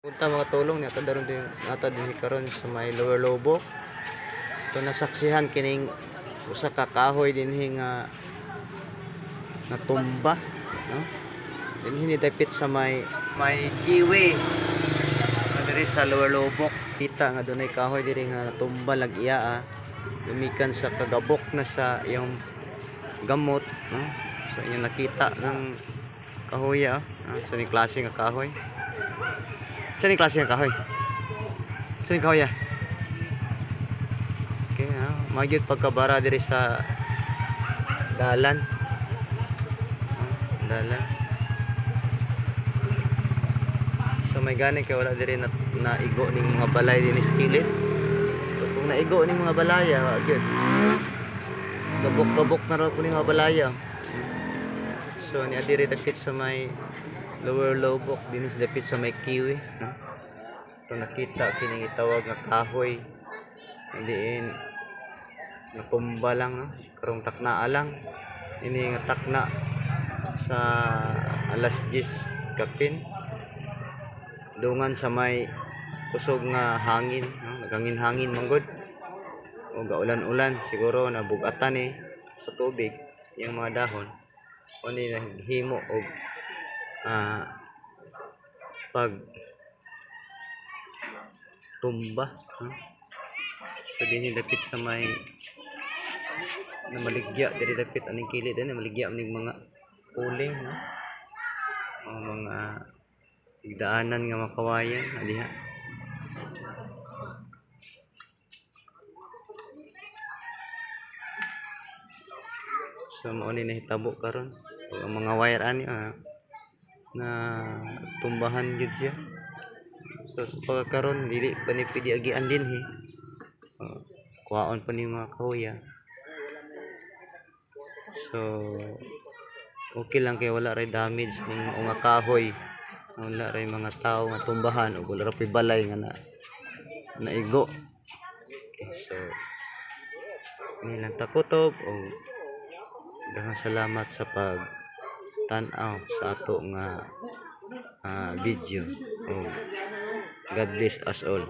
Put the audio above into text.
Punta mga tulong niya daron din ata din karon sa may Lower Lobok. Ito nasaksihan kining usa ka kahoy dinhi nga natumba, no? Dinhi ni dapit sa may may kiwi. Nga Diri sa Lower Lobok, kita nga dunay kahoy diri nga natumba lag iya ah. Lumikan sa kagabok na sa iyong gamot, no? So inyo nakita ng kahoy ah. ah sa ni klase nga kahoy. Saan yung klase ng kahoy? Saan yung kahoy ah? Okay, ha? Magyud pagkabara diri sa dalan. Ah, dalan. So may gani kay wala diri na naigo ning mga balay din skillet. Kung naigo ning mga balaya, gyud. Gabok-gabok na po ning mga balaya. So ni adiri dapit sa may lower lobok din sa dapit sa may kiwi, no? Ito nakita kining itawag nga kahoy. Diin natumba lang, no? Karong takna lang. Ini nga takna sa alas 10 kapin. Dungan sa may kusog nga hangin, no? Nagangin hangin manggod. O gaulan-ulan siguro nabugatan eh sa tubig yung mga dahon. O naghimo og ah pag tumba no? so din dapit sa may na maligya diri dapit aning kilid din maligya aning mga uling no? o mga igdaanan nga makawayan aliha so mao ni nahitabo karon mga wire ani ah, na tumbahan gid siya. So sa pagkakaroon dili pa ni pwede agian din he. Uh, kuhaon pa ni mga kahoy ah. so okay lang kay wala ray damage ning mga kahoy. Wala ray mga tao nga tumbahan o wala ray balay nga na naigo. Okay, so nilang takutob o daghang salamat sa pag tan-aw sa ato nga ah, video. Oh, God bless us all.